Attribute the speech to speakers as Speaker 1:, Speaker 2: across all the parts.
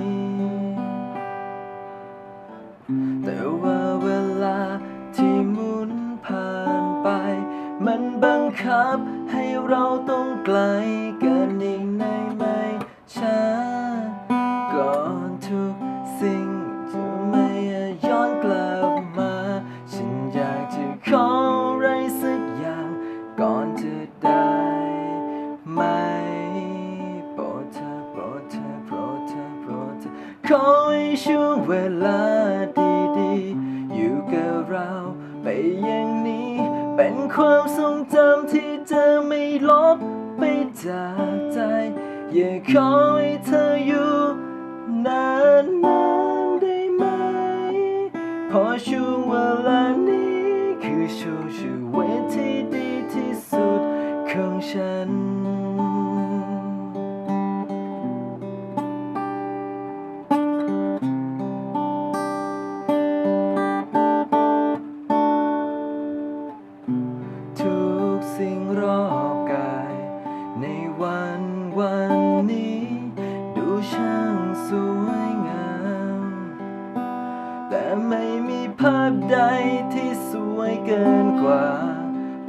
Speaker 1: นี้ แต่ว่าเวลาที่หมุนผ่านไป มันบังคับให้เราต้องไกลกันอีกในไม่ช้าก่อนทุกสิ่งจะไม่ย้อนกลับมา ฉันอยากจะขออะไรสักอย่างก่อนจะ ช่วงเวลาดีๆ อยู่กับเราไปอย่างนี้ เป็นความทรงจำที่เธอไม่ลบไปจากใจ อย่าขอให้เธออยู่นานๆได้ไหม เพราะช่วงเวลานี้คือช่วงชีวิตที่ดีที่สุดของฉัน วันวันนี้ ดูช่างสวยงาม แต่ไม่มีภาพใดที่สวยเกินกว่า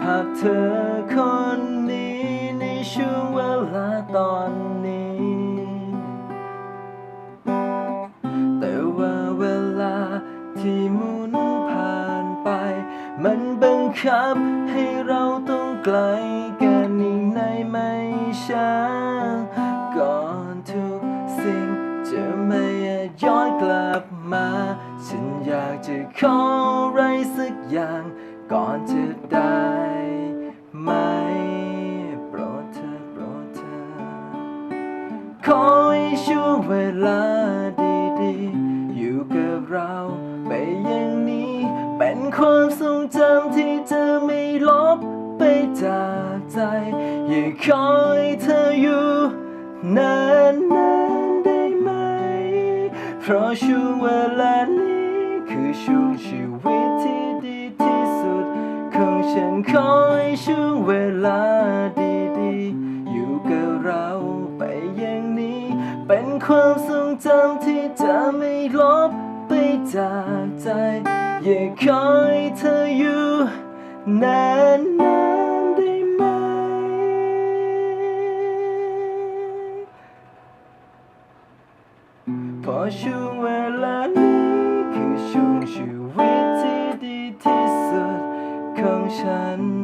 Speaker 1: ภาพเธอคนนี้ในช่วงเวลาตอนนี้ แต่ว่าเวลาที่หมุนผ่านไป มันบังคับให้เราต้องไกลางก่อนจะได้ไหมโปรดเธอโปรดเธอขอให้ช่วงเวลาดีๆ อยู่กับเราไปอย่างนี้ เป็นความทรงจำที่เธอไม่ลบไปจากใจ อยากขอให้เธออยู่นานๆได้ไหม เพราะช่วงเวลานี้คือช่วงชีวิตที่ดี ฉันขอให้ช่วงเวลาดีๆ อยู่กับเราไปอย่างนี้ เป็นความทรงจำที่จะไม่ลบไปจากใจ อยากขอให้เธออยู่นานๆได้ไหม เพราะช่วงเวลานี้คือช่วงชีวิต ฉัน